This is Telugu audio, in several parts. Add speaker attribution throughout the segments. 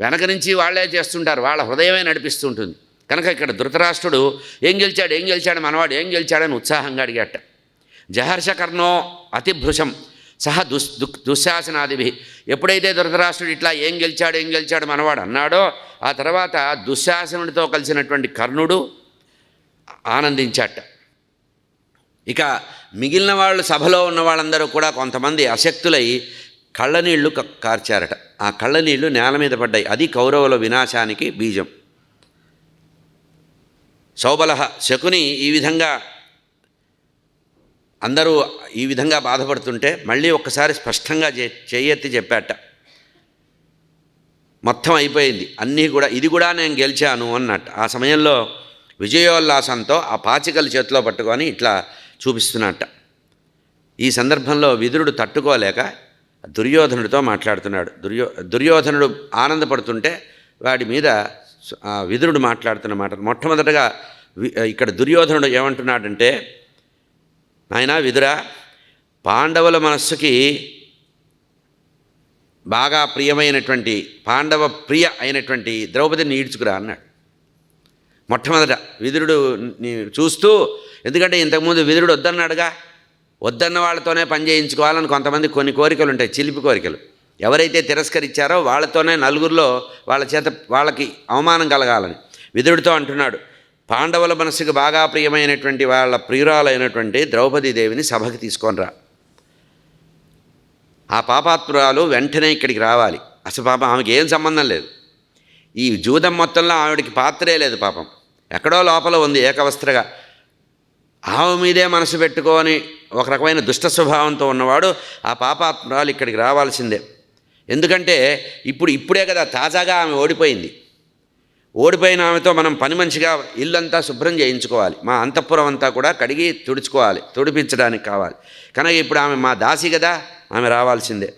Speaker 1: వెనక నుంచి వాళ్ళే చేస్తుంటారు. వాళ్ళ హృదయమే నడిపిస్తూ ఉంటుంది కనుక ఇక్కడ ధృతరాష్ట్రుడు ఏం గెలిచాడు? ఏం గెలిచాడు? మనవాడు ఏం గెలిచాడని ఉత్సాహంగా అడిగాట. జహర్షకర్ణో అతిభృశం సహ దుస్ దుక్ దుశ్శాసనాదిభి. ఎప్పుడైతే ధృతరాష్ట్రుడు ఇట్లా ఏం గెలిచాడు? ఏం గెలిచాడు? మనవాడు అన్నాడో ఆ తర్వాత దుశ్శాసనుడితో కలిసినటువంటి కర్ణుడు ఆనందించాట. ఇక మిగిలిన వాళ్ళు సభలో ఉన్న వాళ్ళందరూ కూడా కొంతమంది అశక్తులై కళ్ళనీళ్ళు క- కార్చారట. ఆ కళ్ళనీళ్ళు నేల మీద పడ్డాయి. అది కౌరవుల వినాశానికి బీజం. సౌబలహ శకుని ఈ విధంగా అందరూ ఈ విధంగా బాధపడుతుంటే మళ్ళీ ఒక్కసారి స్పష్టంగా చే చేయెత్తి చెప్పాట. మొత్తం అయిపోయింది. అన్నీ కూడా ఇది కూడా నేను గెలిచాను అన్నట్టు. ఆ సమయంలో విజయోల్లాసంతో ఆ పాచికలు చేతిలో పట్టుకొని ఇట్లా చూపిస్తున్నట్ట. ఈ సందర్భంలో విదురుడు తట్టుకోలేక దుర్యోధనుడితో మాట్లాడుతున్నాడు. దుర్యో దుర్యోధనుడు ఆనందపడుతుంటే వాడి మీద విదురుడు మాట్లాడుతున్న మాట. మొట్టమొదటగా వి- ఇక్కడ దుర్యోధనుడు ఏమంటున్నాడంటే ఆయన విదురా పాండవుల మనస్సుకి బాగా ప్రియమైనటువంటి పాండవ ప్రియ అయినటువంటి ద్రౌపదిని ఈడ్చుకురా అన్నాడు. మొట్టమొదట విదురుడు చూస్తూ ఎందుకంటే ఇంతకుముందు విదురుడు వద్దన్నాడుగా వద్దన్న వాళ్ళతోనే పని చేయించుకోవాలని కొంతమంది కొన్ని కోరికలు ఉంటాయి చిలిపి కోరికలు. ఎవరైతే తిరస్కరించారో వాళ్ళతోనే నలుగురిలో వాళ్ళ చేత వాళ్ళకి అవమానం కలగాలని విదురుడితో అంటున్నాడు. పాండవుల మనసుకు బాగా ప్రియమైనటువంటి వాళ్ళ ప్రియురాలైనటువంటి ద్రౌపదీదేవిని సభకి తీసుకొనిరా ఆ పాపాత్మురాలు వెంటనే ఇక్కడికి రావాలి. అసలు పాపం ఆమెకి ఏం సంబంధం లేదు. ఈ జూదం మొత్తంలో ఆవిడకి పాత్రే లేదు పాపం. ఎక్కడో లోపల ఉంది ఏకవస్త్రగా. ఆమె మీదే మనసు పెట్టుకొని ఒక రకమైన దుష్ట స్వభావంతో ఉన్నవాడు ఆ పాపాత్మరాలు ఇక్కడికి రావాల్సిందే. ఎందుకంటే ఇప్పుడు ఇప్పుడే కదా తాజాగా ఆమె ఓడిపోయింది. ఓడిపోయిన ఆమెతో మనం పని మంచిగా ఇల్లంతా శుభ్రం చేయించుకోవాలి. మా అంతఃపురం అంతా కూడా కడిగి తుడుచుకోవాలి తుడిపించడానికి కావాలి. కనుక ఇప్పుడు ఆమె మా దాసి కదా ఆమె రావాల్సిందే.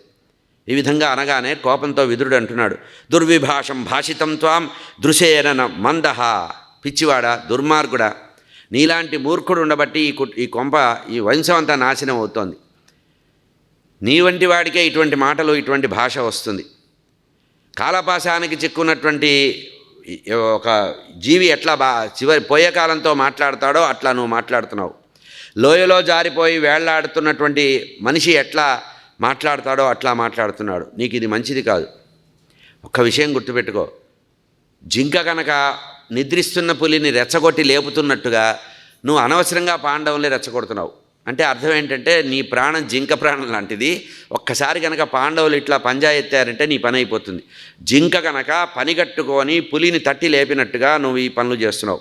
Speaker 1: ఈ విధంగా అనగానే కోపంతో విదురుడు అంటున్నాడు దుర్విభాషం భాషితం త్వాం దృశేన మందహ. పిచ్చివాడా దుర్మార్గుడా నీలాంటి మూర్ఖుడు ఉండబట్టి ఈ కు- ఈ కొంప ఈ వంశం అంతా నాశనం అవుతోంది. నీ వంటి వాడికే ఇటువంటి మాటలు ఇటువంటి భాష వస్తుంది. కాలపాశానికి చిక్కున్నటువంటి ఒక జీవి ఎట్లా బా చివరి పోయే కాలంతో మాట్లాడతాడో అట్లా నువ్వు మాట్లాడుతున్నావు. లోయలో జారిపోయి వేళ్ళాడుతున్నటువంటి మనిషి ఎట్లా మాట్లాడతాడో అట్లా మాట్లాడుతున్నాడు. నీకు ఇది మంచిది కాదు. ఒక్క విషయం గుర్తుపెట్టుకో. జింక కనుక నిద్రిస్తున్న పులిని రెచ్చగొట్టి లేపుతున్నట్టుగా నువ్వు అనవసరంగా పాండవుల్ని రెచ్చగొడుతున్నావు. అంటే అర్థం ఏంటంటే నీ ప్రాణం జింక ప్రాణం లాంటిది. ఒక్కసారి కనుక పాండవులు ఇట్లా పంజా ఎత్తారంటే నీ పని అయిపోతుంది. జింక కనుక పనిగట్టుకొని పులిని తట్టి లేపినట్టుగా నువ్వు ఈ పనులు చేస్తున్నావు.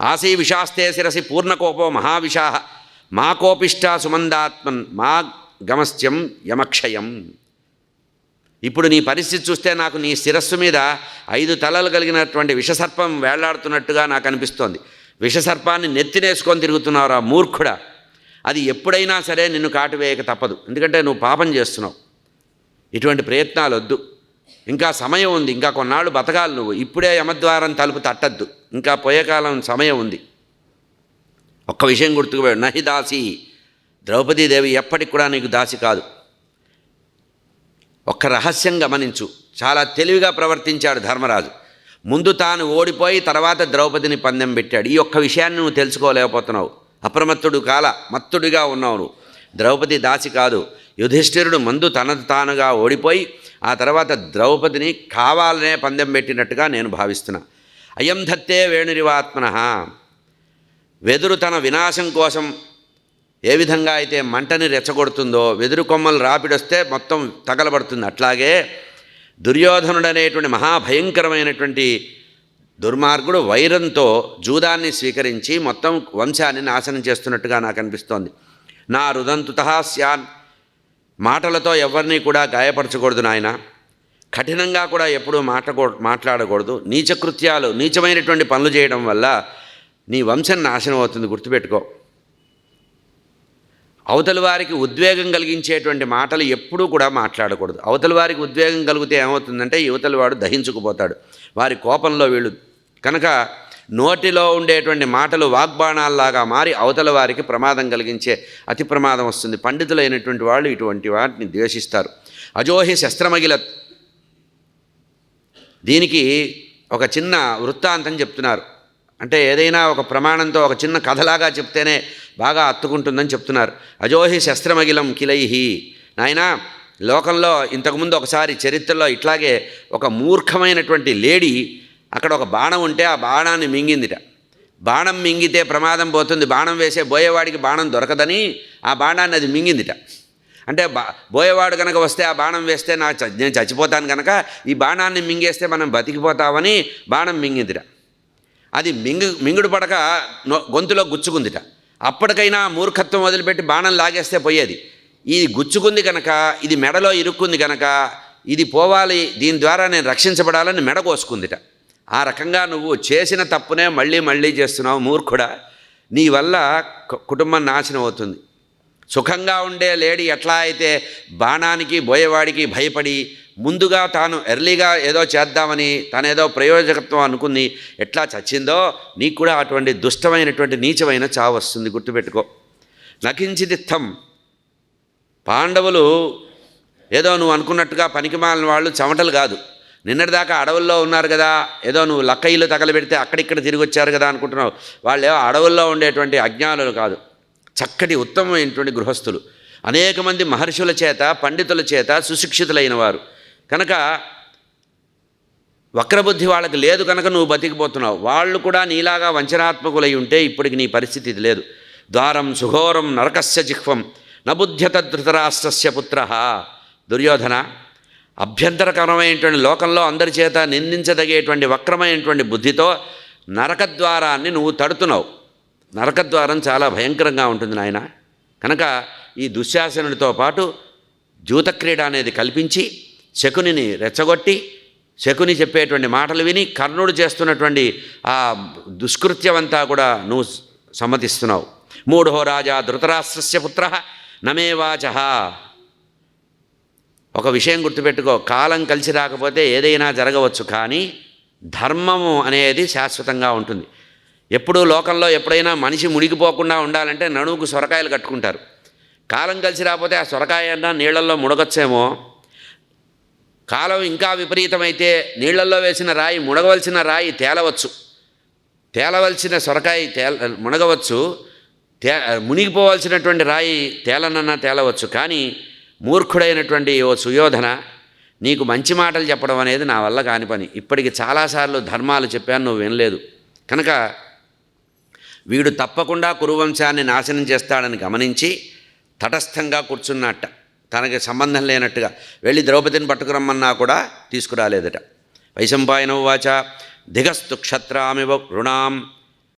Speaker 1: ఆశీ విషాస్తే శిరసి పూర్ణకోపో మహావిషాహ. మా కోపిష్ట సుమందాత్మన్ మా గమస్యం యమక్షయం. ఇప్పుడు నీ పరిస్థితి చూస్తే నాకు నీ శిరస్సు మీద ఐదు తలలు కలిగినటువంటి విషసర్పం వేళ్ళాడుతున్నట్టుగా నాకు అనిపిస్తోంది. విషసర్పాన్ని నెత్తినేసుకొని తిరుగుతున్నావురా మూర్ఖుడా. అది ఎప్పుడైనా సరే నిన్ను కాటువేయక తప్పదు. ఎందుకంటే నువ్వు పాపం చేస్తున్నావు. ఇటువంటి ప్రయత్నాలు వద్దు. ఇంకా సమయం ఉంది. ఇంకా కొన్నాళ్ళు బతకాలి నువ్వు. ఇప్పుడే యమద్వారం తలుపు తట్టద్దు. ఇంకా పోయే కాలం సమయం ఉంది. ఒక్క విషయం గుర్తుకుపోయాడు నహి దాసి. ద్రౌపదీదేవి ఎప్పటికి కూడా నీకు దాసి కాదు. ఒక్క రహస్యం గమనించు. చాలా తెలివిగా ప్రవర్తించాడు ధర్మరాజు. ముందు తాను ఓడిపోయి తర్వాత ద్రౌపదిని పందెం పెట్టాడు. ఈ ఒక్క విషయాన్ని నువ్వు తెలుసుకోలేకపోతున్నావు. అప్రమత్తుడు కాల మత్తుడిగా ఉన్నావు నువ్వు. ద్రౌపది దాసి కాదు. యుధిష్ఠిరుడు ముందు తనది తానుగా ఓడిపోయి ఆ తర్వాత ద్రౌపదిని కావాలనే పందెం పెట్టినట్టుగా నేను భావిస్తున్నా. అయం ధత్తే వేణురివాత్మన. వెదురు తన వినాశం కోసం ఏ విధంగా అయితే మంటని రెచ్చగొడుతుందో వెదురు కొమ్మలు రాపిడొస్తే మొత్తం తగలబడుతుంది. అట్లాగే దుర్యోధనుడనేటువంటి మహాభయంకరమైనటువంటి దుర్మార్గుడు వైరంతో జూదాన్ని స్వీకరించి మొత్తం వంశాన్ని నాశనం చేస్తున్నట్టుగా నాకు అనిపిస్తోంది నా రుదంతుత స్యాన్. మాటలతో ఎవరిని కూడా గాయపరచకూడదు నాయన. కఠినంగా కూడా ఎప్పుడూ మాటకూ మాట్లాడకూడదు. నీచకృత్యాలు నీచమైనటువంటి పనులు చేయడం వల్ల నీ వంశం నాశనం అవుతుంది. గుర్తుపెట్టుకో. అవతలి వారికి ఉద్వేగం కలిగించేటువంటి మాటలు ఎప్పుడూ కూడా మాట్లాడకూడదు. అవతలి వారికి ఉద్వేగం కలిగితే ఏమవుతుందంటే యువతలి వాడు దహించుకుపోతాడు. వారి కోపంలో వీళ్ళు. కనుక నోటిలో ఉండేటువంటి మాటలు వాగ్బాణాల్లాగా మారి అవతల వారికి ప్రమాదం కలిగించే అతి ప్రమాదం వస్తుంది. పండితులైనటువంటి వాళ్ళు ఇటువంటి వాటిని ద్వేషిస్తారు. అజోహి శస్త్రమగిల దీనికి ఒక చిన్న వృత్తాంతం చెప్తున్నారు. అంటే ఏదైనా ఒక ప్రమాణంతో ఒక చిన్న కథలాగా చెప్తేనే బాగా అత్తుకుంటుందని చెప్తున్నారు. అజోహి శస్త్రమగిలం కిలైహి. నాయనా లోకంలో ఇంతకుముందు ఒకసారి చరిత్రలో ఇట్లాగే ఒక మూర్ఖమైనటువంటి లేడీ అక్కడ ఒక బాణం ఉంటే ఆ బాణాన్ని మింగిందిట. బాణం మింగితే ప్రమాదం పోతుంది. బాణం వేసే బోయేవాడికి బాణం దొరకదని ఆ బాణాన్ని అది మింగిందిట. అంటే బా బోయేవాడు కనుక వస్తే ఆ బాణం వేస్తే నా చ- నేను చచ్చిపోతాను కనుక ఈ బాణాన్ని మింగేస్తే మనం బతికిపోతామని బాణం మింగిందిట. అది మింగు మింగుడు పడక గొంతులో గుచ్చుకుందిట. అప్పటికైనా మూర్ఖత్వం వదిలిపెట్టి బాణం లాగేస్తే పోయేది. ఇది గుచ్చుకుంది కనుక ఇది మెడలో ఇరుక్కుంది కనుక ఇది పోవాలి దీని ద్వారా నేను రక్షించబడాలని మెడ కోసుకుందిట. ఆ రకంగా నువ్వు చేసిన తప్పునే మళ్ళీ మళ్ళీ చేస్తున్నావు మూర్ఖుడా. నీ వల్ల కు- కుటుంబం నాశనం అవుతుంది. సుఖంగా ఉండే లేడీ ఎట్లా అయితే బాణానికి బోయేవాడికి భయపడి ముందుగా తాను ఎర్లీగా ఏదో చేద్దామని తనేదో ప్రయోజకత్వం అనుకుంది ఎట్లా చచ్చిందో నీకు కూడా అటువంటి దుష్టమైనటువంటి నీచమైన చావు వస్తుంది. గుర్తుపెట్టుకో. నకించిదిత్తం పాండవులు ఏదో నువ్వు అనుకున్నట్టుగా పనికిమాలిన వాళ్ళు చెమటలు కాదు. నిన్నటిదాకా అడవుల్లో ఉన్నారు కదా ఏదో నువ్వు లక్కయిలు తగలబెడితే అక్కడిక్కడ తిరిగి వచ్చారు కదా అనుకుంటున్నావు. వాళ్ళు ఏవో అడవుల్లో ఉండేటువంటి అజ్ఞానులు కాదు. చక్కటి ఉత్తమమైనటువంటి గృహస్థులు. అనేక మంది మహర్షుల చేత పండితుల చేత సుశిక్షితులైన వారు. కనుక వక్రబుద్ధి వాళ్ళకి లేదు కనుక నువ్వు బతికిపోతున్నావు. వాళ్ళు కూడా నీలాగా వంచనాత్మకులై ఉంటే ఇప్పటికి నీ పరిస్థితి ఇది లేదు. ద్వారం సుఘోరం నరకస్య జిహ్వం నబుద్ధ్యత ధృతరాష్ట్రస్య పుత్ర. దుర్యోధన అభ్యంతరకరమైనటువంటి లోకంలో అందరి చేత నిందించదగేటువంటి వక్రమైనటువంటి బుద్ధితో నరకద్వారాన్ని నువ్వు తడుతున్నావు. నరకద్వారం చాలా భయంకరంగా ఉంటుంది నాయన. కనుక ఈ దుశ్శాసనుడితో పాటు జూతక్రీడ అనేది కల్పించి శకునిని రెచ్చగొట్టి శకుని చెప్పేటువంటి మాటలు విని కర్ణుడు చేస్తున్నటువంటి ఆ దుష్కృత్యమంతా కూడా నువ్వు సమ్మతిస్తున్నావు. మూఢో రాజా ధృతరాష్ట్రస్య పుత్ర నమేవాచహ ఒక విషయం గుర్తుపెట్టుకో కాలం కలిసి రాకపోతే ఏదైనా జరగవచ్చు కానీ ధర్మము అనేది శాశ్వతంగా ఉంటుంది. ఎప్పుడూ లోకంలో ఎప్పుడైనా మనిషి మునిగిపోకుండా ఉండాలంటే నడువుకు సొరకాయలు కట్టుకుంటారు. కాలం కలిసి రాకపోతే ఆ సొరకాయ అన్నా నీళ్ళల్లో ముడగొచ్చేమో కాలం ఇంకా విపరీతమైతే నీళ్ళల్లో వేసిన రాయి మునగవలసిన రాయి తేలవచ్చు. తేలవలసిన సొరకాయ తేల మునగవచ్చు. తే మునిగిపోవలసినటువంటి రాయి తేలనన్నా తేలవచ్చు. కానీ మూర్ఖుడైనటువంటి ఓ సుయోధన నీకు మంచి మాటలు చెప్పడం అనేది నా వల్ల కాని పని. ఇప్పటికి చాలాసార్లు ధర్మాలు చెప్పాను నువ్వు వినలేదు. కనుక వీడు తప్పకుండా కురువంశాన్ని నాశనం చేస్తాడని గమనించి తటస్థంగా కూర్చున్నట్ట. తనకి సంబంధం లేనట్టుగా. వెళ్ళి ద్రౌపదిని పట్టుకురమ్మన్నా కూడా తీసుకురాలేదట. వైశంపాయనవాచ దిగస్తు క్షత్రామివ రుణాం